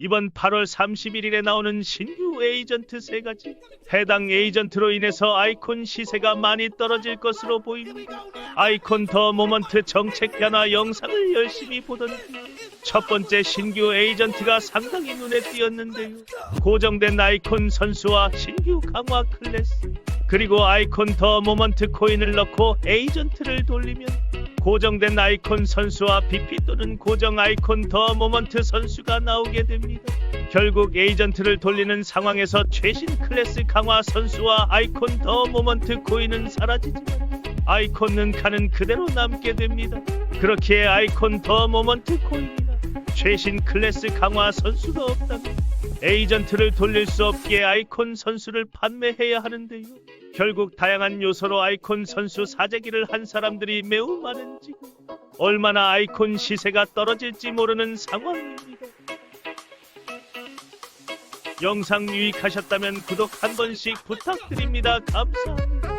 이번 8월 31일에 나오는 신규 에이전트 세 가지. 해당 에이전트로 인해서 아이콘 시세가 많이 떨어질 것으로 보입니다. 아이콘 더 모먼트 정책 변화 영상을 열심히 보던 첫 번째 신규 에이전트가 상당히 눈에 띄었는데요. 고정된 아이콘 선수와 신규 강화 클래스 그리고 아이콘 더 모먼트 코인을 넣고 에이전트를 돌리면 고정된 아이콘 선수와 BP 또는 고정 아이콘 더 모먼트 선수가 나오게 됩니다. 결국 에이전트를 돌리는 상황에서 최신 클래스 강화 선수와 아이콘 더 모먼트 코인은 사라지지만 아이콘은 가는 그대로 남게 됩니다. 그렇기에 아이콘 더 모먼트 코인이나 최신 클래스 강화 선수가 없다면 에이전트를 돌릴 수 없기에 아이콘 선수를 판매해야 하는데요. 결국 다양한 요소로 아이콘 선수 사재기를 한 사람들이 매우 많은 지금 얼마나 아이콘 시세가 떨어질지 모르는 상황입니다. 영상 유익하셨다면 구독 한 번씩 부탁드립니다. 감사합니다.